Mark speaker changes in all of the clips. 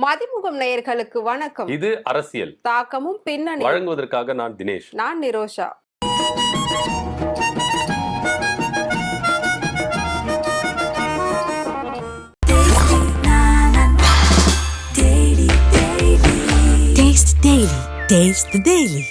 Speaker 1: மதிமுகம் நேயர்களுக்கு வணக்கம்.
Speaker 2: இது அரசியல்.
Speaker 1: தாக்கமும் பின்னணி
Speaker 2: வழங்குவதற்காக நான் தினேஷ்.
Speaker 1: நான் Nirosha.
Speaker 3: Daily. Taste the Daily.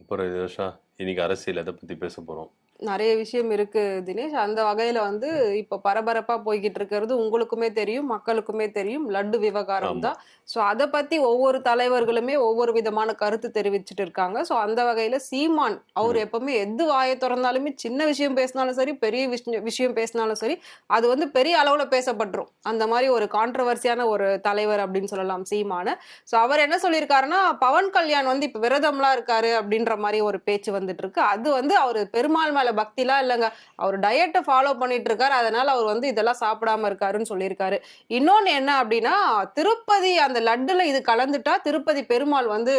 Speaker 2: அப்புறம் யோஷா இன்னைக்கு அரசியல் எதை பத்தி பேச போறோம்?
Speaker 1: நிறைய விஷயம் இருக்கு தினேஷ். அந்த வகையில வந்து இப்ப பரபரப்பா போய்கிட்டு இருக்கிறது உங்களுக்குமே தெரியும் மக்களுக்குமே தெரியும். லட்டு விவகாரம். தான். சோ அத பத்தி ஒவ்வொரு தலைவர்களுமே ஒவ்வொரு விதமான கருத்து தெரிவிச்சிட்டு இருக்காங்க சோ அந்த வகையில சீமான் அவர் எப்பவுமே எது வாயை திறந்தாலுமே சின்ன விஷயம் பேசினாலும் சரி பெரிய விஷயம் பேசினாலும் சரி அது வந்து பெரிய அளவுல பேசப்பட்டுரும். அந்த மாதிரி ஒரு கான்ட்ரவர்சியான ஒரு தலைவர் அப்படின்னு சொல்லலாம் சீமான. சோ அவர் என்ன சொல்லியிருக்காருன்னா பவன் கல்யாண் வந்து இப்ப விரதம்லாம் இருக்காரு அப்படின்ற மாதிரி ஒரு பேச்சு வந்துட்டு இருக்கு அது வந்து அவர் பெருமாள் மேல பக்திலாம் இல்லைங்க. அவர் டயட்டை ஃபாலோ பண்ணிட்டு இருக்காரு அதனால அவர் வந்து இதெல்லாம் சாப்பிடாம இருக்காருன்னு சொல்லியிருக்காரு. இன்னொன்னு என்ன அப்படின்னா திருப்பதி அந்த லட்டுல இது கலந்துட்டா திருப்பதி பெருமாள் வந்து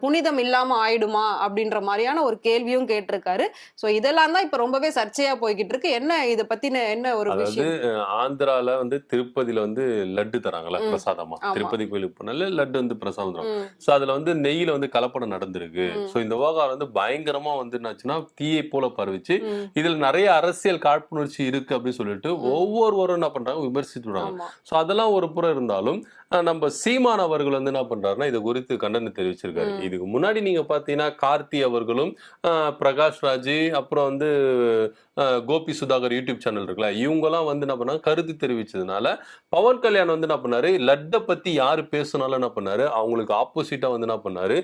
Speaker 1: புனிதம் இல்லாம ஆயிடுமா அப்படின்ற மாதிரியான ஒரு கேள்வியும் கேட்டிருக்காரு. சோ இதெல்லாம் தான் இப்ப ரொம்பவே சர்ச்சையா போய்கிட்டு இருக்கு என்ன இத பத்தின என்ன ஒரு விஷயம்?
Speaker 2: ஆந்திரால வந்து திருப்பதியில வந்து லட்டு தராங்கல்ல
Speaker 1: ம்.
Speaker 2: பிரசாதமா. திருப்பதி கோயிலுக்கு போனால லட்டு வந்து பிரசாதம் சோ அதுல வந்து நெய்யில வந்து கலப்படம் நடந்திருக்கு. சோ இந்த விவகாரம் வந்து பயங்கரமா வந்து என்னாச்சுன்னா தீயை போல பரவிச்சு
Speaker 1: ம்,
Speaker 2: இதுல நிறைய அரசியல் காழ்ப்புணர்ச்சி இருக்கு அப்படின்னு சொல்லிட்டு ஒவ்வொருவரும் என்ன பண்றாங்க? விமர்சித்து விடுறாங்க. ஸோ அதெல்லாம் ஒரு புறம் இருந்தாலும் நம்ம சீமான் அவர்கள் வந்து என்ன பண்றாருன்னா இது குறித்து கண்டனம் தெரிவிச்சிருக்காரு. இதுக்கு முன்னாடி நீங்க பாத்தீங்கன்னா கார்த்தி அவர்களும் பிரகாஷ் ராஜ் அப்புறம் வந்து கோபி சுதாகர் யூடியூப் சேனல் இருக்குல்ல இவங்கெல்லாம் வந்து என்ன பண்ணாங்க கருத்து தெரிவிச்சதுனால பவன் கல்யாண் வந்து என்ன பண்ணாரு லட்டை பத்தி யாரு பேசுனாலும் என்ன பண்ணாரு அவங்களுக்கு ஆப்போசிட்டா வந்து என்ன பண்ணாரு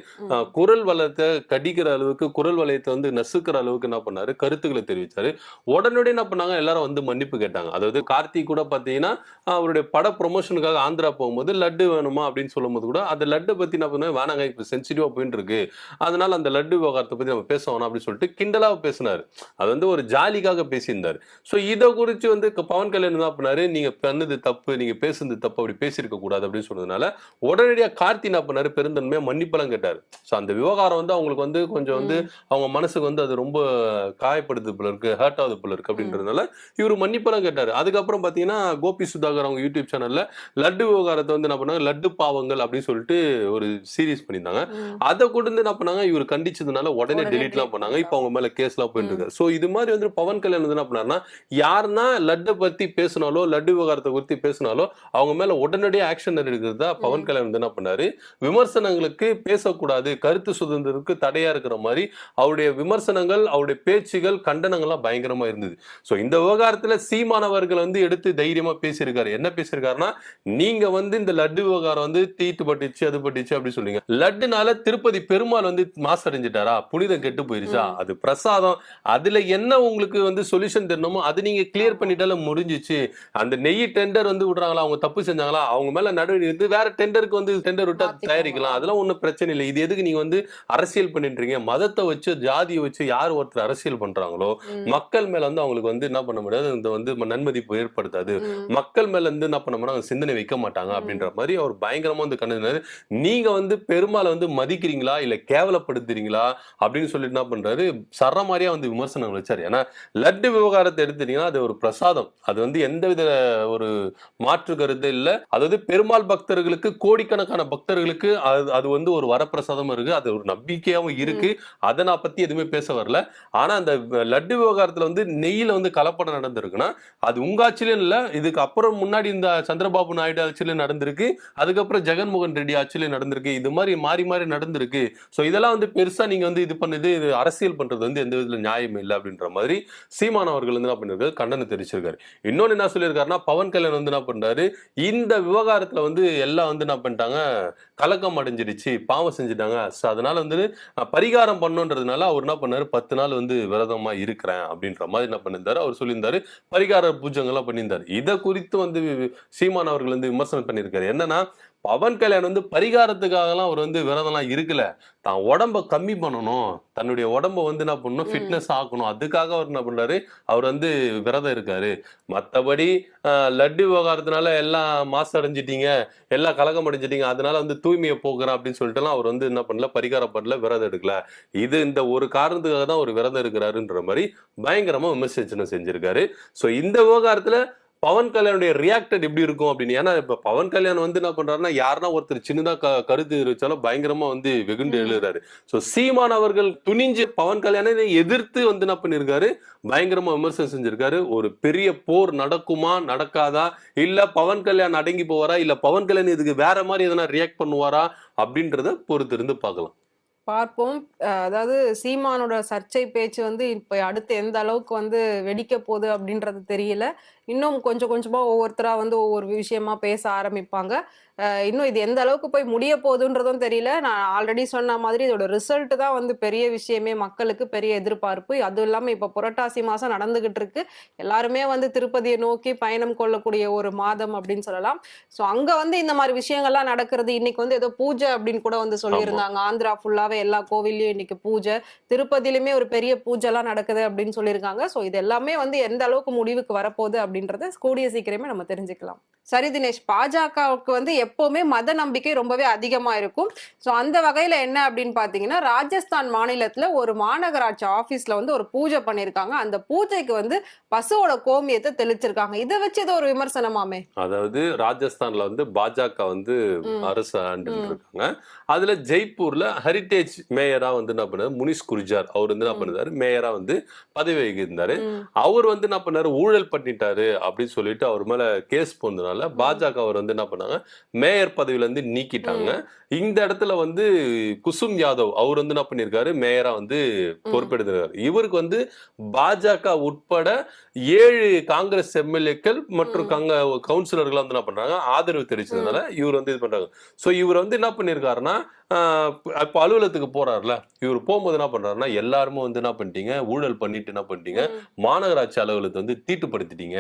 Speaker 2: குரல் வளத்தை கடிக்கிற அளவுக்கு குரல் வளையத்தை வந்து நசுக்கிற அளவுக்கு என்ன பண்ணாரு கருத்துக்களை தெரிவிச்சாரு. உடனடியே என்ன பண்ணாங்க எல்லாரும் வந்து மன்னிப்பு கேட்டாங்க. அதாவது கார்த்திக் கூட பாத்தீங்கன்னா அவருடைய பட ப்ரொமோஷனுக்காக ஆந்திரா போகும்போது லட்டு வேணுமா அப்படின்னு சொல்லும்போது கூட அந்த லட்டு பத்தி என்ன பண்ண வேணாங்க இப்ப சென்சிட்டிவா போயிட்டு இருக்கு அதனால அந்த லட்டு விவகாரத்தை பத்தி நம்ம பேச வேணாம் அப்படின்னு சொல்லிட்டு கிண்டலா பேசினாரு. அது வந்து ஒரு ஜாலிக்காக பேசியிருந்தாரு. சோ இதை குறித்து வந்து பவன் கல்யாண் என்ன பண்ணாரு? நீங்க பண்ணது தப்பு நீங்க பேசுனது தப்பு அப்படி பேசியிருக்க கூடாது அப்படின்னு சொன்னதுனால உடனடியா கார்த்தி என்ன பண்ணாரு? பெருந்தன்மையா மன்னிப்பெல்லாம் கேட்டாரு. சோ அந்த விவகாரம் வந்து அவங்களுக்கு வந்து கொஞ்சம் வந்து அவங்க மனசுக்கு வந்து அது ரொம்ப காயப்படுது போல இருக்கு ஹர்ட் ஆகுது போல இருக்கு அப்படின்றதுனால இவர் மன்னிப்பெல்லாம் கேட்டாரு. அதுக்கப்புறம் பாத்தீங்கன்னா கோபி சுதாகர் அவங்க யூடியூப் சேனல்ல லட்டு விவகாரத்தை வந்து என்ன பண்ணாங்க? லட்டு பாவங்கள் அப்படின்னு சொல்லிட்டு ஒரு சீரிஸ் பண்ணியிருந்தாங்க. அதை கொண்டு என்ன பண்ணாங்க? இவர் கண்டிச்சதுனால உடனே
Speaker 1: உடனே
Speaker 2: டெலிட் எல்லாம்
Speaker 1: delete
Speaker 2: பண்ணாங்க. இப்போ அவங்க மேல கேஸ் எல்லாம் போயிட்டு. இருக்கு. சோ இது மாதிரி வந்து பவன் கல்யாண் வந்து என்ன பண்ணாருன்னா யாருன்னா லட்டை பத்தி பேசினாலோ லட்டு விவகாரத்தை குறித்து பேசினாலோ அவங்க மேல உடனடியாக ஆக்ஷன் எடுக்கிறதா பவன்
Speaker 1: ம்.
Speaker 2: கல்யாண் வந்து என்ன பண்ணாரு? விமர்சனங்களுக்கு பேசக்கூடாது கருத்து சுதந்திரத்துக்கு தடையா இருக்கிற மாதிரி அவருடைய விமர்சனங்கள் அவருடைய பேச்சுகள் கண்டனங்கள்லாம் பயங்கரமா இருந்தது. சோ இந்த விவகாரத்துல சீமானவர்கள் வந்து எடுத்து தைரியமா பேசியிருக்காரு. என்ன பேசியிருக்காருன்னா நீங்க வந்து இந்த லட்டு விவகாரம் வந்து தீட்டு பட்டுச்சு அது பட்டுச்சு அப்படி சொல்றீங்க. லட்டுனால திருப்பதி பெருமாள் வந்து மாசடைஞ்சிட்டாரா? புனிதம் கெட்டு போயிருச்சா. அது பிரசாதம். அதுல என்ன உங்களுக்கு வந்து சொல்யூஷன் தெரியணுமோ அது நீங்க கிளியர் பண்ணிட்டால முடிஞ்சிச்சு. அந்த நெய் டெண்டர் வந்து விடுறாங்களா? அவங்க தப்பு செஞ்சாங்களா? அவங்க மேல நடவடிக்கை எடுத்து வேற டெண்டருக்கு வந்து டெண்டர் விட்டா. தயாரிக்கலாம். அதெல்லாம் ஒண்ணும் பிரச்சனை இல்லை. இது எதுக்கு நீங்க வந்து அரசியல் பண்ணிட்டு இருக்கீங்க மதத்தை வச்சு ஜாதியை வச்சு யார் ஒருத்தர் அரசியல் பண்றாங்களோ. மக்கள் மேல வந்து அவங்களுக்கு வந்து என்ன பண்ண முடியாது? இந்த வந்து நன்மதிப்பு ஏற்படுத்தாது. மக்கள் மேல இருந்து என்ன பண்ண மாட்டாங்க சிந்தனை வைக்க மாட்டாங்க
Speaker 1: ம்.
Speaker 2: அப்படின்ற மாதிரி அவர் பயங்கரமா வந்து கண்டது நீங்க வந்து பெருமாளை வந்து மதிக்கிறீங்களா? இல்ல கேவலப்படுத்துறீங்களா? அப்படின்னு சொல்லிட்டு என்ன பண்றாரு? சர மாதிரியா வந்து விமர்சனங்கள் வச்சாரு. ஏன்னா லட்டு விவகாரத்தை எடுத்துட்டீங்கன்னா அது ஒரு பிரசாதம். அது வந்து எந்தவித ஒரு மாற்று கருத்து இல்ல. அதாவது பெருமாள் பக்தர்களுக்கு கோடிக்கணக்கான பக்தர்களுக்கு அது அது வந்து ஒரு வரப்பிரசாதம் இருக்கு. அது ஒரு நம்பிக்கையாவும் இருக்கு. அதை நான் பத்தி எதுவுமே பேச வரல. ஆனா அந்த லட்டு விவகாரத்துல வந்து நெய்யில வந்து கலப்படம் நடந்திருக்குன்னா அது உங்க ஆட்சியிலும் இல்ல. இதுக்கு அப்புறம் முன்னாடி இந்த சந்திரபாபு நாயுடு ஆட்சியிலும் நடந்திருக்கு. அதுக்கப்புறம் ஜெகன்மோகன் ரெட்டி ஆட்சியில நடந்திருக்கு. இது மாதிரி மாறி மாறி நடந்திருக்கு. ஸோ இதெல்லாம் வந்து பெருசா நீங்க வந்து இது பண்ணுது இது அரசியல் பண்றது வந்து எந்த விதத்துல நியாயம் இல்லை அப்படின்ற மாதிரி சீமான் அவர்கள் வந்து என்ன பண்ணிருக்காரு? கண்டனம் தெரிவிச்சிருக்காரு. இன்னொன்னு என்ன சொல்லியிருக்காருன்னா பவன் கல்யாண் வந்து என்ன பண்றாரு? இந்த விவகாரத்துல வந்து எல்லாம் வந்து என்ன பண்ணிட்டாங்க? கலக்கம் அடைஞ்சிருச்சு பாவம் செஞ்சுட்டாங்க. ஸோ அதனால வந்து பரிகாரம் பண்ணுன்றதுனால அவர் என்ன பண்ணாரு? பத்து நாள் வந்து விரதமா இருக்கிறேன் அப்படின்ற மாதிரி என்ன பண்ணியிருந்தாரு? அவர் சொல்லியிருந்தாரு. பரிகார பூஜைகள்லாம் பண்ணியிருந்தாரு. இதை குறித்து வந்து சீமான் அவர்கள் வந்து விமர்சனம் பண்ணியிருக்காரு. என்னன்னா பவன் கல்யாண் வந்து பரிகாரத்துக்காகலாம் அவர் வந்து விரதம்லாம் இருக்கல. தான் உடம்ப கம்மி பண்ணணும். தன்னுடைய உடம்ப வந்து என்ன பண்ணணும். ஃபிட்னஸ் ஆக்கணும். அதுக்காக அவர் என்ன பண்றாரு? அவர் வந்து விரதம் இருக்காரு. அஹ், லட்டு விவகாரத்தினால எல்லாம் மாசு அடைஞ்சிட்டீங்க எல்லாம் கலகம் அடைஞ்சிட்டீங்க. அதனால வந்து தூய்மையை போக்குறேன் அப்படின்னு சொல்லிட்டுலாம் அவர் வந்து என்ன பண்ணல? பரிகாரம் பண்ணல விரதம் எடுக்கல. இது இந்த ஒரு காரணத்துக்காக தான் ஒரு விரதம் இருக்கிறாருன்ற மாதிரி பயங்கரமா விமர்சனம் செஞ்சிருக்காரு. சோ இந்த விவகாரத்துல பவன் கல்யாணுடைய ரியாக்டட் எப்படி இருக்கும் அப்படின்னு? ஏன்னா இப்ப பவன் கல்யாண் வந்து என்ன பண்றாருன்னா யாருன்னா ஒருத்தர் சின்னதா க- கருத்து தெரிவிச்சாலும் பயங்கரமா வந்து வெகுண்டு. எழுதுறாரு. சோ சீமான் அவர்கள் துணிஞ்சு பவன் கல்யாணை எதிர்த்து வந்து என்ன பண்ணிருக்காரு பயங்கரமா விமர்சனம் செஞ்சிருக்காரு. ஒரு பெரிய போர் நடக்குமா நடக்காதா? இல்ல பவன் கல்யாண் அடங்கி போவாரா? இல்ல பவன் கல்யாண் இதுக்கு வேற மாதிரி எதனா ரியாக்ட் பண்ணுவாரா? அப்படின்றத பொறுத்து இருந்து பார்க்கலாம்.
Speaker 1: பார்ப்போம். அதாவது சீமானோட சர்ச்சை பேச்சு வந்து இப்ப அடுத்து எந்த அளவுக்கு வந்து வெடிக்க போகுது அப்படின்றது தெரியல. இன்னும் கொஞ்சம் கொஞ்சமா ஒவ்வொருத்தரா வந்து ஒவ்வொரு விஷயமா பேச ஆரம்பிப்பாங்க. இன்னும் இது எந்த அளவுக்கு போய் முடிய போகுதுன்றதும் தெரியல. நான் ஆல்ரெடி சொன்ன மாதிரி இதோட ரிசல்ட் தான் வந்து பெரிய விஷயமே மக்களுக்கு பெரிய எதிர்பார்ப்பு. அதுவும் இல்லாம இப்ப புரட்டாசி மாசம் நடந்துகிட்டு இருக்கு. எல்லாருமே வந்து திருப்பதியை நோக்கி பயணம் கொள்ளக்கூடிய ஒரு மாதம் அப்படின்னு சொல்லலாம். ஸோ அங்க வந்து இந்த மாதிரி விஷயங்கள்லாம் நடக்கிறது. இன்னைக்கு வந்து ஏதோ பூஜை அப்படின்னு கூட வந்து சொல்லியிருந்தாங்க. ஆந்திரா ஃபுல்லாவே எல்லா கோவில்லையும் இன்னைக்கு பூஜை. திருப்பதியிலுமே ஒரு பெரிய பூஜைலாம் நடக்குது அப்படின்னு சொல்லியிருக்காங்க. ஸோ இது எல்லாமே வந்து எந்த அளவுக்கு முடிவுக்கு வரப்போகுது அப்படின்றத கூடிய சீக்கிரமே நம்ம தெரிஞ்சுக்கலாம். சரி தினேஷ் பாஜகவுக்கு வந்து எப்பவுமே மத நம்பிக்கை ரொம்பவே அதிகமா இருக்கும். ஸோ அந்த வகையில என்ன அப்படின்னு பாத்தீங்கன்னா ராஜஸ்தான் மாநிலத்துல ஒரு மாநகராட்சி ஆபீஸ்ல வந்து ஒரு பூஜை பண்ணியிருக்காங்க அந்த பூஜைக்கு வந்து பசுவோட கோமியத்தை தெளிச்சிருக்காங்க. இதை வச்சு ஏதோ ஒரு விமர்சனமாமே.
Speaker 2: அதாவது ராஜஸ்தான்ல வந்து பாஜக வந்து. அரசு. இருக்காங்க. அதுல ஜெய்ப்பூர்ல ஹெரிட்டேஜ் மேயரா வந்து என்ன பண்ணாரு? முனிஷ் குர்ஜார். அவர் வந்து என்ன
Speaker 1: ம்.
Speaker 2: பண்ணாரு? மேயரா வந்து பதவி வகிஇருந்தாரு
Speaker 1: ம்,
Speaker 2: அவர் வந்து என்ன பண்ணாரு? ஊழல் பண்ணிட்டாரு. அப்படின்னு சொல்லிட்டு அவர் மேல கேஸ் போனதுனால பாஜக அவர் வந்து என்ன பண்ணாங்க மேயர் பதவியில இருந்து நீக்கிட்டாங்க. இந்த இடத்துல வந்து குசும் யாதவ் அவர் வந்து என்ன பண்ணிருக்காரு மேயரா வந்து பொறுப்பெடுத்திருக்காரு. இவருக்கு வந்து பாஜக உட்பட ஏழு காங்கிரஸ் எம்எல்ஏக்கள் மற்றும் கவுன்சிலர்கள் வந்து என்ன பண்றாங்க ஆதரவு தெரிவிச்சதுனால இவர் வந்து இது பண்றாங்க சோ இவர் வந்து என்ன பண்ணிருக்காருன்னா ஆஹ் இப்போ அலுவலகத்துக்கு போறாருல இவர் போகும்போது என்ன பண்றாருன்னா எல்லாருமே வந்து என்ன பண்ணிட்டீங்க ஊழல் பண்ணிட்டு என்ன பண்ணிட்டீங்க மாநகராட்சி அலுவலகத்தை வந்து தீட்டுப்படுத்திட்டீங்க.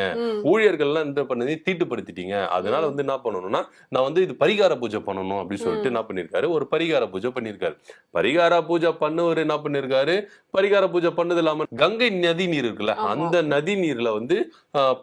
Speaker 2: ஊழியர்கள்லாம் இந்த பண்ணி தீட்டுப்படுத்திட்டீங்க. அதனால. வந்து என்ன பண்ணணும்னா நான் வந்து இது பரிகார பூஜை பண்ணணும் அப்படின்னு சொல்லிட்டு. என்ன பண்ணிருக்காரு? ஒரு பரிகார பூஜை பண்ணிருக்காரு. பரிகார பூஜை பண்ணவர் என்ன பண்ணிருக்காரு? பரிகார பூஜை பண்ணது இல்லாம கங்கை நதி நீர் இருக்குல்ல. அந்த நதி நீர்ல வந்து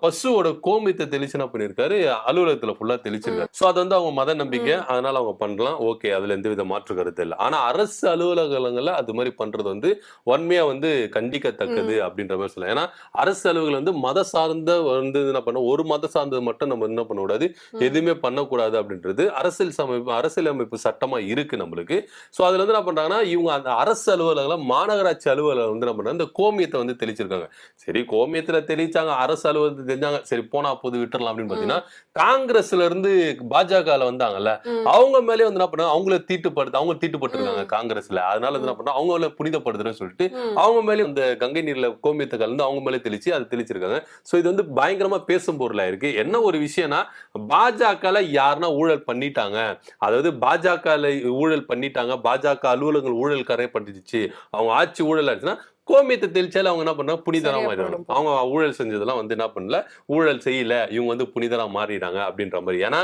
Speaker 2: பசுவோட கோமியத்தை தெளிச்சு என்ன பண்ணிருக்காரு? அலுவலகத்துல ஃபுல்லா தெளிச்சிருக்காரு. சோ அது வந்து அவங்க மத நம்பிக்கை. அதனால அவங்க பண்ணலாம். ஓகே அதுல எந்த வித மாற்று கருத்து இல்லை. ஆனா அரசு அலுவலகங்கள்ல அது மாதிரி பண்றது வந்து வன்மையா வந்து கண்டிக்கத்தக்கது அப்படின்ற மாதிரி சொல்லலாம். ஏன்னா அரசு அலுவலகம் வந்து மத சார்ந்த வந்து என்ன பண்ண ஒரு மத சார்ந்தது மட்டும் நம்ம என்ன பண்ணக்கூடாது. எதுவுமே பண்ணக்கூடாது அப்படின்றது அரசியல் அமைப்பு சட்டமா இருக்கு நம்மளுக்கு. சோ அதுல வந்து என்ன பண்றாங்கன்னா இவங்க அந்த அரசு அலுவலகம் மாநகராட்சி அலுவலகம் வந்து என்ன பண்றாங்க? இந்த கோமியத்தை வந்து தெளிச்சிருக்காங்க. சரி கோமியத்துல தெளிச்சாங்க அரசு அலுவலகத்தை தெரிஞ்சாங்க சரி போனா போது விட்டுறலாம் அப்படின்னு பாத்தீங்கன்னா காங்கிரஸ்ல இருந்து பாஜகல வந்தாங்கல்ல. அவங்க மேலே வந்து என்ன பண்ணாங்க? அவங்கள தீட்டுப்படுத்த அவங்க தீட்டுப்பட்டிருக்காங்க. காங்கிரஸ்ல. அதனால வந்து என்ன பண்ணா அவங்கள புனிதப்படுத்துறேன்னு சொல்லிட்டு. அவங்க மேலே இந்த கங்கை நீர்ல கோமியத்தை கலந்து அவங்க மேலே தெளிச்சு அதை தெளிச்சிருக்காங்க. சோ இது வந்து பயங்கரமா பேசும் பொருளா இருக்கு. என்ன ஒரு விஷயம்னா பாஜகல யாருன்னா ஊழல் பண்ணிட்டாங்க. அதாவது பாஜக ஊழல் பண்ணிட்டாங்க. பாஜக அலுவலகங்கள் ஊழல் கரைப்பட்டுச்சு அவங்க ஆட்சி ஊழல் ஆச்சுன்னா கோமியத்தை தெளிச்சால அவங்க என்ன பண்ணாங்க புனிதரா
Speaker 1: போயிடும்.
Speaker 2: அவங்க ஊழல் செஞ்சதெல்லாம் வந்து என்ன பண்ணல? ஊழல் செய்யல. இவங்க வந்து புனிதரா மாறிடாங்க அப்படின்ற மாதிரி. ஏன்னா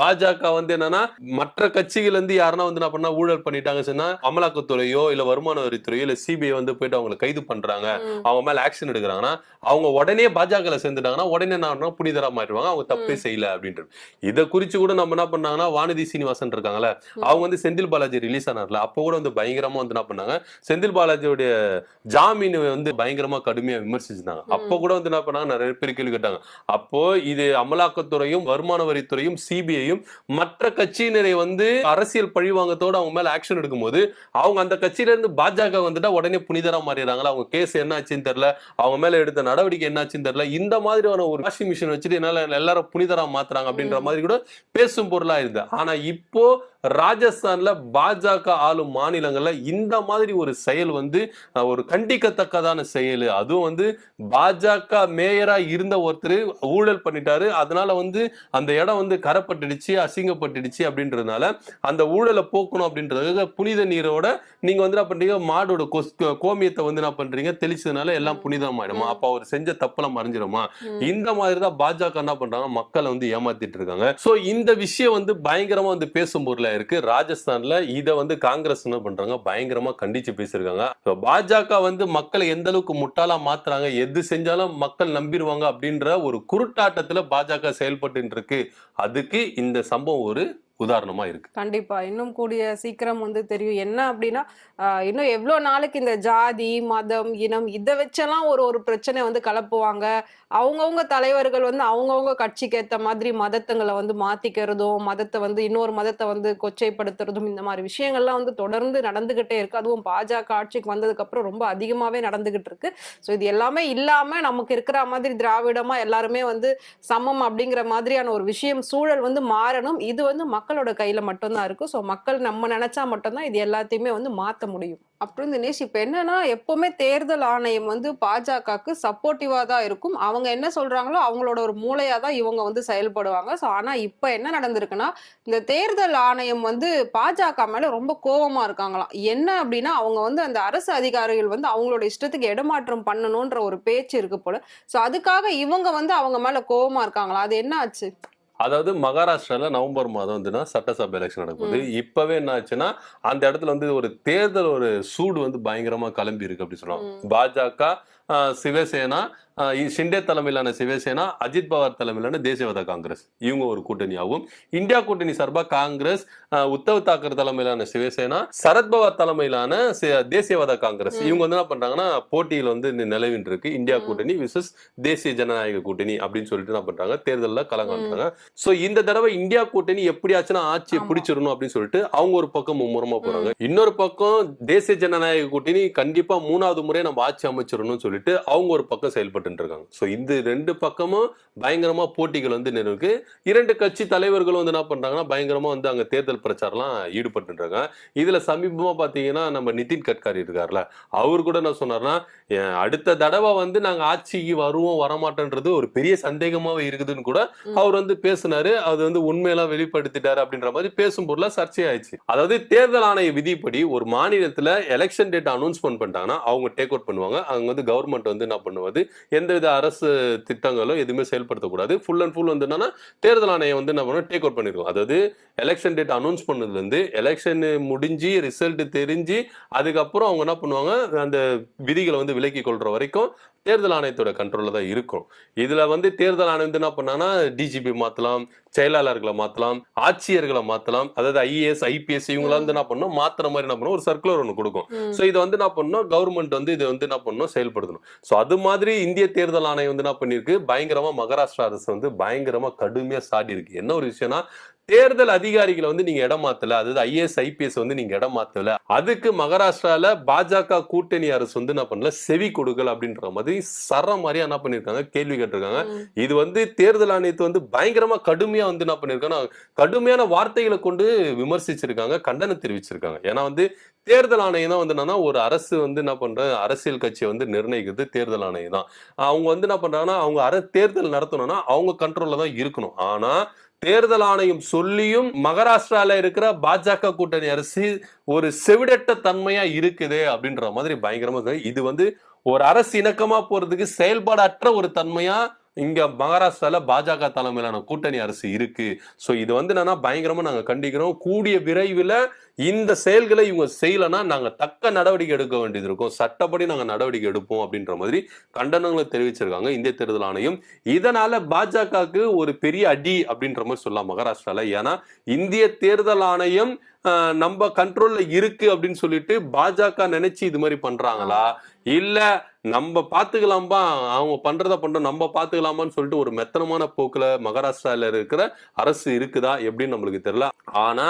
Speaker 2: பாஜக வந்து என்னன்னா மற்ற கட்சிகள் வந்து யாருன்னா வந்து என்ன பண்ணா ஊழல் பண்ணிட்டாங்க சொன்னா அமலாக்கத்துறையோ இல்ல வருமான வரித்துறையோ இல்ல சிபிஐ வந்து போயிட்டு அவங்களை கைது பண்றாங்க. அவங்க மேல ஆக்ஷன் எடுக்கிறாங்கன்னா அவங்க உடனே பாஜக சேர்ந்துட்டாங்கன்னா உடனே என்ன புனிதரா மாறிடுவாங்க. அவங்க தப்பே. செய்யல அப்படின்றது. இதை குறிச்சு கூட நம்ம என்ன பண்ணாங்கன்னா வானதி சீனிவாசன் இருக்காங்கல்ல. அவங்க வந்து செந்தில் பாலாஜி ரிலீஸ் ஆனார்ல. அப்போ கூட வந்து பயங்கரமா வந்து என்ன பண்ணாங்க செந்தில் பாலாஜியோடைய ஜாமீன் வந்து பயங்கரமா கடுமையா விமர்சிச்சிருந்தாங்க. அப்போ கூட வந்து என்ன பண்ணாங்க? நிறைய பேர் கேள்வி கேட்டாங்க. அப்போ இது அமலாக்கத்துறையும் வருமான வரித்துறையும் சிபிஐயும் மற்ற கட்சியினரை வந்து அரசியல் பழிவாங்கத்தோட அவங்க மேல ஆக்ஷன் எடுக்கும்போது அவங்க அந்த கட்சியில இருந்து பாஜக வந்துட்டா உடனே புனிதரா மாறிடுறாங்களா? அவங்க கேஸ் என்ன ஆச்சுன்னு தெரியல. அவங்க மேல எடுத்த நடவடிக்கை என்ன ஆச்சுன்னு தெரியல. இந்த மாதிரியான ஒரு வாஷிங் மிஷின் வச்சுட்டு என்னால எல்லாரும் புனிதரா மாத்துறாங்க அப்படின்ற. மாதிரி கூட பேசும் பொருளா இருந்தது. ஆனா இப்போ ராஜஸ்தான்ல பாஜக ஆளும் மாநிலங்கள்ல இந்த மாதிரி ஒரு செயல் வந்து ஒரு கண்டிக்கத்தக்கதான செயல். அதுவும் வந்து பாஜக மேயரா இருந்த ஒருத்தர் ஊழல் பண்ணிட்டாரு. அதனால வந்து அந்த இடம் வந்து கரப்பட்டுடுச்சு அசிங்கப்பட்டுடுச்சு அப்படின்றதுனால அந்த ஊழலை போக்கணும் அப்படின்றதுக்காக புனித நீரோட நீங்க வந்து என்ன பண்றீங்க? மாடோட கொஸ்- கோமியத்தை வந்து என்ன பண்றீங்க? தெளிச்சதுனால எல்லாம். புனிதமாயிடுமா. அப்ப அவர் செஞ்ச தப்பெல்லாம் மறைஞ்சிருமா. இந்த மாதிரி தான் பாஜக என்ன பண்றாங்க? மக்களை வந்து ஏமாத்திட்டு இருக்காங்க. சோ இந்த விஷயம் வந்து பயங்கரமா வந்து பேசும் பொருளா இருக்கு. ராஜஸ்தான்ல இத வந்து காங்கிரஸ் என்ன பண்றாங்க? பயங்கரமா கண்டிச்சு பேசியிருக்காங்க. பாஜக வந்து மக்களை எந்த அளவுக்கு முட்டாளா மாத்துறாங்க எது செஞ்சாலும் மக்கள் நம்பிடுவாங்க அப்படின்ற ஒரு குருட்டாட்டத்துல பாஜக செயல்பட்டு இருக்கு அதுக்கு இந்த சம்பவம் ஒரு உதாரணமா இருக்கு.
Speaker 1: கண்டிப்பா. இன்னும் கூடிய சீக்கிரம் வந்து தெரியும். என்ன அப்படின்னா இன்னும் எவ்வளோ நாளைக்கு இந்த ஜாதி மதம் இனம் இதை வச்செல்லாம் ஒரு ஒரு பிரச்சனை வந்து கலப்புவாங்க. அவங்கவுங்க தலைவர்கள் வந்து அவங்கவுங்க கட்சிக்கு ஏத்த மாதிரி மதத்துங்களை வந்து மாத்திக்கிறதும் மதத்தை வந்து இன்னொரு மதத்தை வந்து கொச்சைப்படுத்துறதும் இந்த மாதிரி விஷயங்கள்லாம் வந்து தொடர்ந்து நடந்துகிட்டே இருக்கு. அதுவும் பாஜக ஆட்சிக்கு வந்ததுக்கு அப்புறம் ரொம்ப அதிகமாவே நடந்துகிட்டு இருக்கு. ஸோ இது எல்லாமே இல்லாம நமக்கு இருக்கிற மாதிரி திராவிடமா எல்லாருமே வந்து சமம் அப்படிங்கிற மாதிரியான ஒரு விஷயம் சூழல் வந்து மாறணும். இது வந்து மக்களோட கையில மட்டும்தான் இருக்கு. ஸோ மக்கள் நம்ம நினைச்சா மட்டும்தான் இது எல்லாத்தையுமே வந்து மாத்த முடியும். அப்புறம் தினேஷ் இப்ப என்னன்னா எப்பவுமே தேர்தல் ஆணையம் வந்து பாஜகவுக்கு சப்போர்ட்டிவா தான் இருக்கும். அவங்க என்ன சொல்றாங்களோ அவங்களோட ஒரு மூளையா தான் இவங்க வந்து செயல்படுவாங்க. ஸோ ஆனா இப்ப என்ன நடந்திருக்குன்னா இந்த தேர்தல் ஆணையம் வந்து பாஜக மேல ரொம்ப கோவமா இருக்காங்களாம். என்ன அப்படின்னா அவங்க வந்து அந்த அரசு அதிகாரிகள் வந்து அவங்களோட இஷ்டத்துக்கு இடமாற்றம் பண்ணணும்ன்ற ஒரு பேச்சு இருக்கு போல. ஸோ அதுக்காக இவங்க வந்து அவங்க மேல கோவமா இருக்காங்களா? அது என்ன ஆச்சு?
Speaker 2: அதாவது மகாராஷ்டிரால நவம்பர் மாதம் வந்துன்னா சட்டசபை எலெக்ஷன் நடக்குது இப்பவே என்ன ஆச்சுன்னா அந்த இடத்துல வந்து ஒரு தேர்தல் ஒரு சூடு வந்து பயங்கரமா கிளம்பி இருக்கு அப்படி சொல்லுவாங்க பாஜக சிவசேனா ஷிண்டே தலைமையிலான சிவசேனா அஜித் பவார் தலைமையிலான தேசியவாத காங்கிரஸ். இவங்க ஒரு கூட்டணியாகவும் இந்தியா கூட்டணி சார்பா காங்கிரஸ் உத்தவ் தாக்கரே தலைமையிலான சிவசேனா சரத்பவார் தலைமையிலான தேசியவாத காங்கிரஸ். இவங்க வந்து என்ன பண்றாங்கன்னா போட்டியில் வந்து நி- நிலவின்னு இருக்கு இந்தியா கூட்டணி விசஸ் தேசிய ஜனநாயக கூட்டணி அப்படின்னு சொல்லிட்டு என்ன பண்றாங்க தேர்தலில் கலங்காட்டுறாங்க சோ இந்த தடவை இந்தியா கூட்டணி எப்படியாச்சுன்னா ஆட்சியை. பிடிச்சிடணும் அப்படின்னு சொல்லிட்டு அவங்க ஒரு பக்கம் மும்முரமா போறாங்க. இன்னொரு பக்கம் தேசிய ஜனநாயக கூட்டணி கண்டிப்பா மூணாவது முறை நம்ம ஆட்சி அமைச்சிடணும்னு சொல்லிட்டு அவங்க ஒரு பக்கம் செயல்பட்டு இருக்காங்க சோ இந்த ரெண்டு பக்கமும் பயங்கரமா போட்டிகள் வந்து நினைவுக்கு இரண்டு கட்சி தலைவர்களும் வந்து என்ன பண்றாங்கன்னா பயங்கரமா வந்து அங்க தேர்தல் பிரச்சாரம்லாம் ஈடுபட்டு இருக்காங்க இதுல சமீபமா பாத்தீங்கன்னா நம்ம நிதின் கட்காரி இருக்கார்ல அவர் கூட என்ன சொன்னார்னா "என் அடுத்த தடவை வந்து நாங்க ஆட்சிக்கு வருவோம் வரமாட்டோன்றது ஒரு பெரிய சந்தேகமாவே இருக்குதுன்னு கூட அவர் வந்து பேசினாரு. அது வந்து உண்மையெல்லாம் வெளிப்படுத்திட்டாரு அப்படின்ற மாதிரி பேசும் பொருளா சர்ச்சையாயிடுச்சு. அதாவது தேர்தல் ஆணைய விதிப்படி ஒரு மாநிலத்துல எலெக்ஷன் டேட் அனௌன்ஸ்மெண்ட் பண்ணிட்டாங்கன்னா அவங்க டேக் அவுட் பண்ணுவாங்க. அவங்க வந்து கவர்மெண்ட் வந்து என்ன பண்ணுவது எந்தவித அரசு திட்டங்களோ எதுவுமே செயல்படுத்தக்கூடாது. ஃபுல் அண்ட் ஃபுல் வந்து என்னன்னா தேர்தல் ஆணையம் வந்து என்ன பண்ணுவோம் டேக் அவுட் பண்ணிருக்கோம் அதாவது எலெக்ஷன் டேட் அனௌன்ஸ் பண்ணதுலேருந்து எலெக்ஷன் முடிஞ்சு ரிசல்ட் தெரிஞ்சு அதுக்கப்புறம் அவங்க என்ன பண்ணுவாங்க அந்த விதிகளை வந்து விலக்கி கொள்ற வரைக்கும் தேர்தல் ஆணையத்தோட கண்ட்ரோல்ல தான் இருக்கும். இதுல வந்து தேர்தல் ஆணையம் என்ன பண்ணாங்கன்னா டிஜிபி மாத்தலாம் செயலாளர்களை மாத்தலாம் ஆட்சியர்களை மாத்தலாம் அதாவது ஐஏஎஸ் ஐபிஎஸ் இவங்கள வந்து என்ன பண்ணணும் மாத்துற மாதிரி என்ன பண்ணும் ஒரு சர்க்குலர் ஒன்று கொடுக்கும். சோ இது வந்து என்ன பண்ணணும் கவர்மெண்ட் வந்து இதை வந்து என்ன பண்ணணும் செயல்படுத்தணும். சோ அது மாதிரி இந்திய தேர்தல் ஆணையம் வந்து என்ன பண்ணிருக்கு பயங்கரமா மகாராஷ்டிரா அரசு வந்து பயங்கரமா கடுமையா சாடி இருக்கு என்ன ஒரு விஷயம்னா தேர்தல் அதிகாரிகளை வந்து நீங்க இடம் மாத்தல அதாவது ஐஏஎஸ் ஐபிஎஸ் வந்து நீங்க இடம் மாத்தல. அதுக்கு மகாராஷ்டிரால பாஜக கூட்டணி அரசு வந்து என்ன பண்ணல? செவி கொடுக்கல அப்படின்ற மாதிரி சர மாதிரியா என்ன பண்ணிருக்காங்க? கேள்வி கேட்டிருக்காங்க. இது வந்து தேர்தல் ஆணையத்தை வந்து பயங்கரமா கடுமையா வந்து என்ன பண்ணிருக்காங்க? கடுமையான வார்த்தைகளை கொண்டு விமர்சிச்சிருக்காங்க கண்டனம் தெரிவிச்சிருக்காங்க. ஏன்னா வந்து தேர்தல் ஆணையம் தான் வந்து என்னன்னா ஒரு அரசு வந்து என்ன பண்ற அரசியல் கட்சியை வந்து நிர்ணயிக்கிறது தேர்தல் ஆணையம் தான். அவங்க வந்து என்ன பண்றாங்கன்னா அவங்க அர தேர்தல் நடத்தணும்னா அவங்க கண்ட்ரோல்ல தான் இருக்கணும். ஆனா தேர்தல் ஆணையம் சொல்லியும் மகாராஷ்டிரால இருக்கிற பாஜக கூட்டணி அரசு ஒரு செவிடட்ட தன்மையா இருக்குது அப்படின்ற மாதிரி பயங்கரமா இது வந்து ஒரு அரசு இணக்கமா போறதுக்கு செயல்பாடற்ற ஒரு தன்மையா இங்க மகாராஷ்டிரால பாஜக தலைமையிலான கூட்டணி அரசு இருக்கு. சோ இது வந்து என்னன்னா பயங்கரமா நாங்க கண்டிக்கிறோம். கூடிய விரைவில் இந்த செயல்களை இவங்க செய்யலைன்னா நாங்க தக்க நடவடிக்கை எடுக்க வேண்டியது இருக்கும். சட்டப்படி நாங்க நடவடிக்கை எடுப்போம் அப்படின்ற மாதிரி கண்டனங்களை தெரிவிச்சிருக்காங்க இந்திய தேர்தல் ஆணையம். இதனால பாஜகவுக்கு ஒரு பெரிய அடி அப்படின்ற மாதிரி சொல்லலாம் மகாராஷ்டிரால. ஏன்னா இந்திய தேர்தல் ஆணையம் நம்ம கண்ட்ரோல்ல இருக்கு அப்படின்னு சொல்லிட்டு பாஜக நினைச்சு இது மாதிரி பண்றாங்களா? இல்ல நம்ம பாத்துக்கலாம்பா அவங்க பண்றத பண்ணுறோம் நம்ம பாத்துக்கலாமான்னு சொல்லிட்டு ஒரு மெத்தனமான போக்குல மகாராஷ்டிரால இருக்கிற அரசு இருக்குதா எப்படின்னு நம்மளுக்கு தெரியல. ஆனா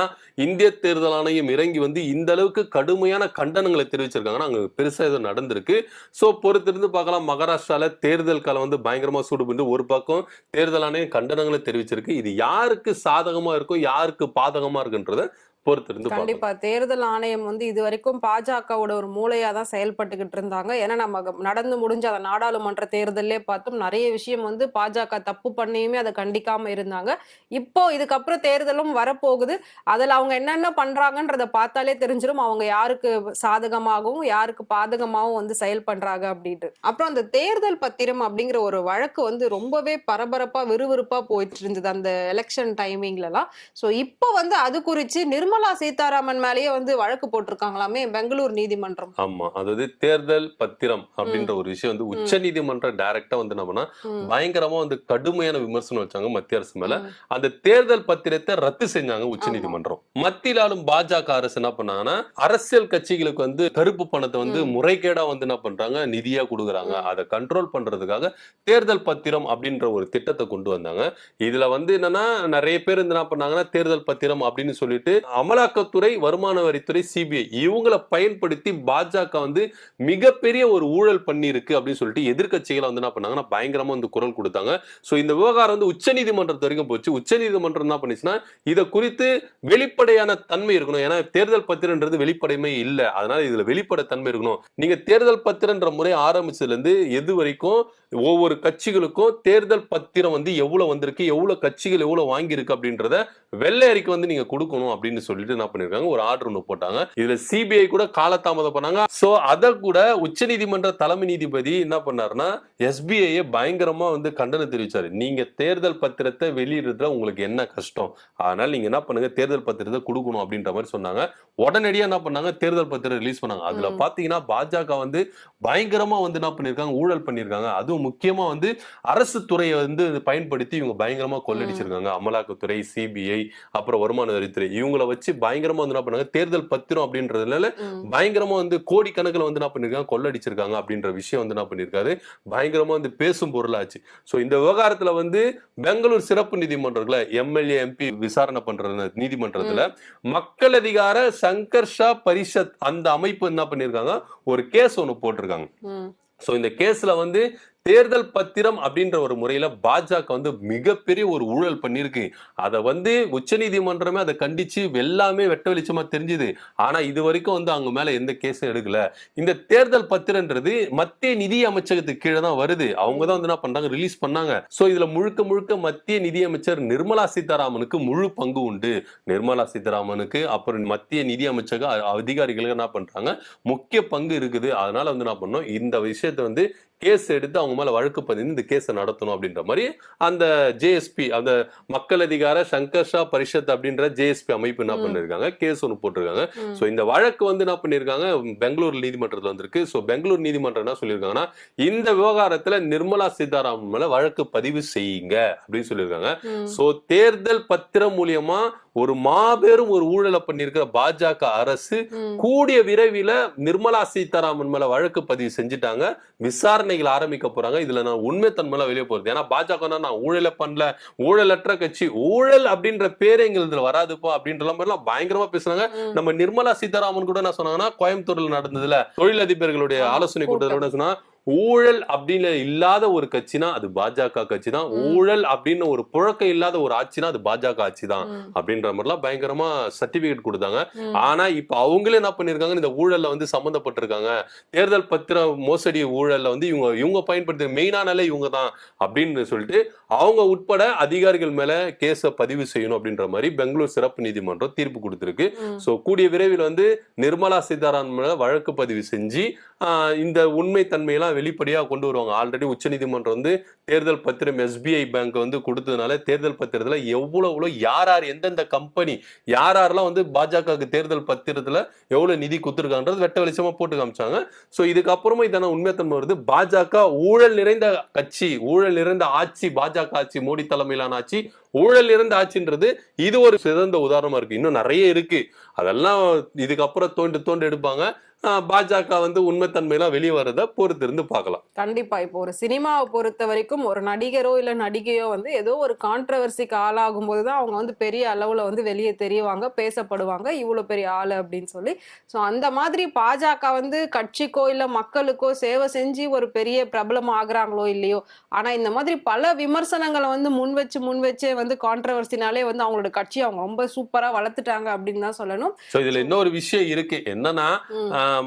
Speaker 2: இந்திய தேர்தல் ஆணையம் இறங்கி வந்து இந்த அளவுக்கு கடுமையான கண்டனங்களை தெரிவிச்சிருக்காங்கன்னா அங்க பெருசா எதுவும் நடந்திருக்கு. சோ பொறுத்திருந்து பார்க்கலாம் மகாராஷ்டிரால தேர்தல் காலம் வந்து பயங்கரமா சூடு பண்ணி ஒரு பக்கம் தேர்தல் ஆணையம் கண்டனங்களை தெரிவிச்சிருக்கு. இது யாருக்கு சாதகமா இருக்கும் யாருக்கு பாதகமா இருக்குன்றத பொறுத்திருந்து
Speaker 1: கண்டிப்பா. தேர்தல் ஆணையம் வந்து இது வரைக்கும் பாஜகவோட ஒரு மூளையா தான் செயல்பட்டுக்கிட்டு இருந்தாங்க. ஏன்னா நம்ம நடந்து முடிஞ்ச அந்த நாடாளுமன்ற தேர்தலே பார்த்தோம் நிறைய விஷயம் வந்து பாஜக தப்பு பண்ணியுமே அதை கண்டிக்காம இருந்தாங்க. இப்போ இதுக்கப்புறம் தேர்தலும் வரப்போகுது. அதுல அவங்க என்னென்ன பண்றாங்கன்றத பார்த்தாலே தெரிஞ்சிடும் அவங்க யாருக்கு சாதகமாகவும் யாருக்கு பாதகமாகவும் வந்து செயல் பண்றாங்க அப்படின்ட்டு. அப்புறம் அந்த தேர்தல் பத்திரம் அப்படிங்கிற ஒரு வழக்கு வந்து ரொம்பவே பரபரப்பா விறுவிறுப்பா போயிட்டு இருந்தது அந்த எலெக்ஷன் டைமிங்லலாம் ஸோ இப்போ வந்து அது குறித்து நிர்மலா நிர்மலா சீதாராமன் மேலேயே வந்து வழக்கு போட்டிருக்காங்களாமே பெங்களூர் நீதிமன்றம்
Speaker 2: ஆமா அதாவது தேர்தல் பத்திரம் அப்படின்ற ஒரு விஷயம் வந்து உச்ச நீதிமன்றம் டைரக்டா வந்து என்ன. பயங்கரமா வந்து கடுமையான விமர்சனம் வச்சாங்க மத்திய அரசு மேல. அந்த தேர்தல் பத்திரத்தை ரத்து செஞ்சாங்க உச்ச. நீதிமன்றம் மத்தியில் ஆளும் பாஜக அரசு என்ன பண்ணாங்கன்னா அரசியல் கட்சிகளுக்கு வந்து கருப்பு பணத்தை வந்து. முறைகேடா வந்து என்ன பண்றாங்க நிதியா கொடுக்குறாங்க. அதை கண்ட்ரோல் பண்றதுக்காக தேர்தல் பத்திரம் அப்படின்ற ஒரு திட்டத்தை கொண்டு வந்தாங்க இதுல வந்து என்னன்னா நிறைய பேர் என்ன பண்ணாங்கன்னா தேர்தல் பத்திரம் அப்படின்னு சொல்லிட்டு அமலாக்கத்துறை வருமான வரித்துறை சிபிஐ இவங்களை பயன்படுத்தி பாஜக வந்து மிகப்பெரிய ஒரு ஊழல் பண்ணியிருக்கு அப்படின்னு சொல்லிட்டு எதிர்க்கட்சிகளை வந்து என்ன பண்ணாங்கன்னா பயங்கரமா வந்து குரல் கொடுத்தாங்க. ஸோ இந்த விவகாரம் வந்து உச்சநீதிமன்றத்து வரைக்கும் போச்சு. உச்சநீதிமன்றம் என்ன பண்ணுச்சுன்னா இதை குறித்து வெளிப்படையான தன்மை இருக்கணும். ஏன்னா தேர்தல் பத்திரன்றது வெளிப்படையுமே இல்லை. அதனால இதுல வெளிப்படை தன்மை இருக்கணும். நீங்க தேர்தல் பத்திரன்ற முறை ஆரம்பிச்சதுல இருந்து எது வரைக்கும் ஒவ்வொரு கட்சிகளுக்கும் தேர்தல் பத்திரம் வந்து எவ்வளவு வந்திருக்கு எவ்வளவு கட்சிகள் எவ்வளவு வாங்கியிருக்கு அப்படின்றத வெள்ளை அறிக்கை வந்து நீங்க கொடுக்கணும் அப்படின்னு சொல்லிட்டு என்ன பண்ணிருக்காங்க? ஒரு ஆர்டர் ஒன்று போட்டாங்க. இதுல சிபிஐ கூட காலதாமதம் பண்ணாங்க. சோ அத கூட உச்சநீதிமன்ற தலைமை நீதிபதி என்ன பண்ணாருன்னா எஸ்பிஐ பயங்கரமா வந்து கண்டனம் தெரிவிச்சாரு. நீங்க தேர்தல் பத்திரத்தை வெளியிடுறதுல உங்களுக்கு என்ன கஷ்டம்? அதனால நீங்க என்ன பண்ணுங்க தேர்தல் பத்திரத்தை கொடுக்கணும் அப்படின்ற மாதிரி சொன்னாங்க. உடனடியா என்ன பண்ணாங்க தேர்தல் பத்திரம் ரிலீஸ் பண்ணாங்க. அதுல
Speaker 1: ம்.
Speaker 2: பாத்தீங்கன்னா பாஜக வந்து பயங்கரமா வந்து என்ன பண்ணிருக்காங்க ஊழல் பண்ணிருக்காங்க. அதுவும் முக்கியமா வந்து அரசு துறையை வந்து பயன்படுத்தி இவங்க பயங்கரமா கொள்ளடிச்சிருக்காங்க. அமலாக்கத்துறை சிபிஐ அப்புறம் வருமான வரித்துறை. இவங்கள வச்சு பயங்கரமா வந்து என்ன பண்ணாங்க? தேர்தல் பத்திரம் அப்படின்றதுனால
Speaker 1: ம்.
Speaker 2: பயங்கரமா வந்து கோடிக்கணக்கில் வந்து என்ன பண்ணிருக்காங்க? கொள்ளடிச்சிருக்காங்க அப்படின்ற விஷயம் வந்து என்ன பண்ணிருக்காரு? பயங்கரமா வந்து பேசும் பொருளாச்சு. சோ இந்த விவகாரத்துல வந்து பெங்களூர் சிறப்பு நீதிமன்றத்துல எம்எல்ஏ எம்பி விசாரணை பண்ற நீதிமன்றத்துல மக்கள் அதிகார சங்கர்ஷா பரிஷத் அந்த அமைப்பு என்ன பண்ணிருக்காங்க? ஒரு கேஸ் ஒன்னு போட்டிருக்காங்க. சோ இந்த கேஸ்ல வந்து தேர்தல் பத்திரம் அப்படின்ற ஒரு முறையில பாஜக வந்து மிகப்பெரிய ஒரு ஊழல் பண்ணியிருக்கு. அதை வந்து உச்சநீதிமன்றமே அதை கண்டிச்சு எல்லாமே வெட்ட வெளிச்சமா தெரிஞ்சுது. ஆனா இது வரைக்கும் வந்து அவங்க மேல எந்த கேஸும் எடுக்கல. இந்த தேர்தல் பத்திரன்றது மத்திய நிதி அமைச்சகத்துக்கு கீழே தான் வருது. அவங்க தான் வந்து என்ன பண்றாங்க? ரிலீஸ் பண்ணாங்க. சோ இதுல முழுக்க முழுக்க மத்திய நிதி அமைச்சர் நிர்மலா சீதாராமனுக்கு முழு பங்கு உண்டு. நிர்மலா சீதாராமனுக்கு அப்புறம் மத்திய நிதி அமைச்சக அதிகாரிகளுக்கு என்ன பண்றாங்க? முக்கிய பங்கு இருக்குது. அதனால வந்து என்ன பண்ணோம் இந்த விஷயத்தை வந்து கேஸ் எடுத்து அவங்க மேல வழக்கு பதிந்து இந்த கேஸை நடத்தணும் அப்படின்ற மாதிரி அந்த ஜேஎஸ்பி அந்த மக்கள் அதிகார சங்கர்ஷா பரிஷத் அப்படின்ற ஜேஎஸ்பி அமைப்பு என்ன. பண்ணிருக்காங்க கேஸ் ஒன்று போட்டிருக்காங்க. சோ இந்த வழக்கு வந்து என்ன பண்ணிருக்காங்க பெங்களூர் நீதிமன்றத்துல வந்திருக்கு சோ பெங்களூர் நீதிமன்றம் என்ன சொல்லியிருக்காங்கன்னா இந்த விவகாரத்துல நிர்மலா சீதாராமன் மேல வழக்கு பதிவு செய்யுங்க அப்படின்னு சொல்லியிருக்காங்க. சோ தேர்தல் பத்திரம் மூலியமா ஒரு மாபெரும் ஒரு ஊழலை பண்ணியிருக்கிற பாஜக அரசு. கூடிய விரைவில நிர்மலா சீதாராமன் மேல வழக்கு பதிவு செஞ்சுட்டாங்க விசாரணைகள் ஆரம்பிக்க போறாங்க இதுல நான் உண்மைத்தன்மையில வெளியே போறது ஏன்னா பாஜக நான் ஊழலை பண்ணல ஊழலற்ற கட்சி ஊழல் அப்படின்ற பேரே எங்க இதுல வராதுப்பா அப்படின்ற மாதிரி எல்லாம் பயங்கரமா பேசுறாங்க. நம்ம நிர்மலா சீதாராமன் கூட என்ன சொன்னாங்கன்னா கோயம்புத்தூர்ல நடந்ததுல தொழிலதிபர்களுடைய ஆலோசனை. கூட்டத்தில் கூட சொன்னா ஊழல் அப்படின்னு இல்லாத ஒரு கட்சினா அது பாஜக கட்சி தான். ஊழல் அப்படின்னு ஒரு புழக்கம் இல்லாத ஒரு ஆட்சினா அது பாஜக ஆட்சி தான். அப்படின்ற மாதிரிலாம் பயங்கரமா சர்டிபிகேட் கொடுத்தாங்க. ஆனா இப்ப அவங்களே என்ன பண்ணிருக்காங்க இந்த ஊழல்ல வந்து சம்பந்தப்பட்டிருக்காங்க தேர்தல் பத்திர மோசடி ஊழல்ல வந்து இவங்க இவங்க பயன்படுத்துற மெயினானாலே இவங்க தான் அப்படின்னு சொல்லிட்டு அவங்க உட்பட அதிகாரிகள் மேல கேஸ பதிவு செய்யணும் அப்படின்ற மாதிரி பெங்களூர் சிறப்பு நீதிமன்றம் தீர்ப்பு கொடுத்திருக்கு. சோ கூடிய விரைவில் வந்து நிர்மலா சீதாராமன் மேல வழக்கு பதிவு செஞ்சு இந்த உண்மை தன்மையெல்லாம் வெளிப்படையாக கொண்டு வருவாங்க. ஆல்ரெடி உச்சநீதிமன்றம் வந்து தேர்தல் பத்திரம் எஸ்பிஐ பேங்க் வந்து கொடுத்ததுனால தேர்தல் பத்திரத்தில் எவ்வளோ யார் யார் எந்தெந்த கம்பெனி யார் யாரெல்லாம் வந்து பாஜகவுக்கு தேர்தல் பத்திரத்தில் எவ்வளோ நிதி கொடுத்துருக்கான்றது வெட்ட வெளிச்சமாக போட்டு காமிச்சாங்க. ஸோ இதுக்கப்புறமா இதான உண்மைத்தன்மை வருது. பாஜக ஊழல் நிறைந்த கட்சி ஊழல் நிறைந்த ஆட்சி பாஜக ஆட்சி மோடி தலைமையிலான ஆட்சி ஊழல் நிறைந்த ஆட்சின்றது இது ஒரு சிறந்த உதாரணமா இருக்கு. இன்னும் நிறைய இருக்கு. அதெல்லாம் இதுக்கப்புறம் தோண்டு தோண்டு எடுப்பாங்க. பாஜக வந்து உண்மைத்தன்மையெல்லாம் வெளியே வர்றத பொறுத்து இருந்து பார்க்கலாம்.
Speaker 1: கண்டிப்பா. இப்போ ஒரு சினிமாவை பொறுத்த வரைக்கும் ஒரு நடிகரோ இல்ல நடிகையோ வந்து ஏதோ ஒரு கான்ட்ரவர்சிக்கு ஆளாகும் போதுதான் அவங்க வந்து பெரிய அளவுல வந்து வெளியே தெரியவாங்க பேசப்படுவாங்க. இவ்வளவு பெரிய ஆளு அப்படின்னு சொல்லி. சோ அந்த மாதிரி பாஜக வந்து கட்சிக்கோ இல்ல மக்களுக்கோ சேவை செஞ்சு ஒரு பெரிய பிரபலம் ஆகுறாங்களோ இல்லையோ ஆனா இந்த மாதிரி பல விமர்சனங்களை வந்து முன் வச்சு முன் வச்சே வந்து கான்ட்ரவர்சினாலே வந்து அவங்களோட கட்சி அவங்க ரொம்ப சூப்பரா வளர்த்துட்டாங்க அப்படின்னு தான் சொல்லணும்.
Speaker 2: இதுல இன்னொரு விஷயம் இருக்கு. என்னன்னா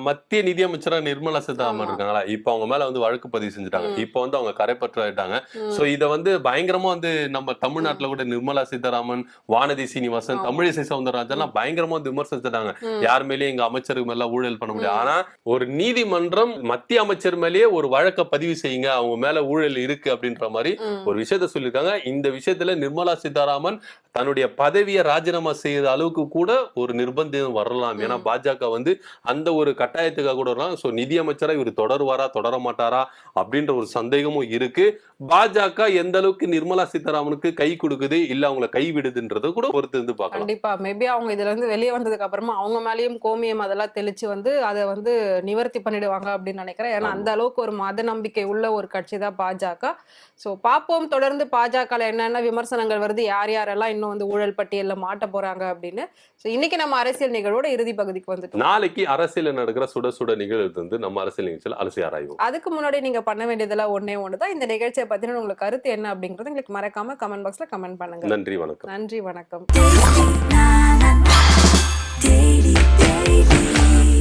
Speaker 2: மத்திய நிதியமைச்சரா நிர்மலா சீதாராமன். இருக்காங்களா இப்போ அவங்க மேல வந்து வழக்கு பதிவு செஞ்சுட்டாங்க. இப்போ வந்து அவங்க கரைப்பற்றாயிட்டாங்க. சோ இத வந்து பயங்கரமா வந்து நம்ம தமிழ்நாட்டுல கூட நிர்மலா சீதாராமன் வானதி சீனிவாசன். தமிழிசை சவுந்தரராஜன் எல்லாம் பயங்கரமா வந்து விமர்சிச்சிட்டாங்க. யார் மேலயும் எங்க அமைச்சருக்கு மேல ஊழல் பண்ண முடியாது. ஆனா ஒரு நீதிமன்றம் மத்திய அமைச்சர் மேலேயே ஒரு வழக்க பதிவு செய்யுங்க அவங்க மேல ஊழல் இருக்கு அப்படின்ற மாதிரி. ஒரு விஷயத்த சொல்லியிருக்காங்க இந்த விஷயத்துல நிர்மலா சீதாராமன் தன்னுடைய பதவியை ராஜினாமா செய்யற அளவுக்கு கூட ஒரு நிர்பந்தம் வரலாம் ஏன்னா. பாஜக வந்து அந்த ஒரு கட்டாயத்துக்காக கூட வரலாம். ஸோ நிதியமைச்சராக இவர் தொடருவாரா தொடர மாட்டாரா அப்படின்ற ஒரு சந்தேகமும் இருக்கு. பாஜக எந்த அளவுக்கு நிர்மலா சீதாராமனுக்கு கை கொடுக்குது இல்ல அவங்கள கை விடுதுன்றத கூட பொறுத்து இருந்து பார்க்கலாம்.
Speaker 1: கண்டிப்பா. மேபி அவங்க இதுல இருந்து வெளியே வந்ததுக்கு அப்புறமா அவங்க மேலயும் கோமியம் அதெல்லாம் தெளிச்சு வந்து அதை வந்து நிவர்த்தி பண்ணிடுவாங்க அப்படின்னு நினைக்கிறேன். ஏன்னா. அந்த அளவுக்கு ஒரு மத நம்பிக்கை உள்ள ஒரு கட்சி தான் பாஜக. ஸோ பார்ப்போம். தொடர்ந்து பாஜக என்னென்ன விமர்சனங்கள் வருது யார் யாரெல்லாம் இன்னும் வந்து ஊழல் பட்டியல்ல மாட்ட போறாங்க அப்படின்னு. ஸோ இன்னைக்கு நம்ம அரசியல் நிகழ்வோட இறுதி பகுதிக்கு வந்துட்டோம்.
Speaker 2: நாளைக்கு அரசியல் நடக்கிற சுட சுட நிகழ்வு வந்து நம்ம அரசியல் நிகழ்ச்சியில் அலசி ஆராய்வோம்.
Speaker 1: அதுக்கு முன்னாடி நீங்க பண்ண வேண்டியதெல்லாம் ஒண்ணே ஒன்று தான் இந்த நிகழ்ச்சியை பத்தின உங்களுக்கு கருத்து என்ன அப்படிங்கறது எங்களுக்கு மறக்காம கமெண்ட் பாக்ஸ்ல கமெண்ட் பண்ணுங்க
Speaker 2: நன்றி வணக்கம்
Speaker 1: நன்றி வணக்கம்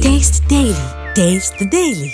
Speaker 3: Taste the Daily. Taste the Daily.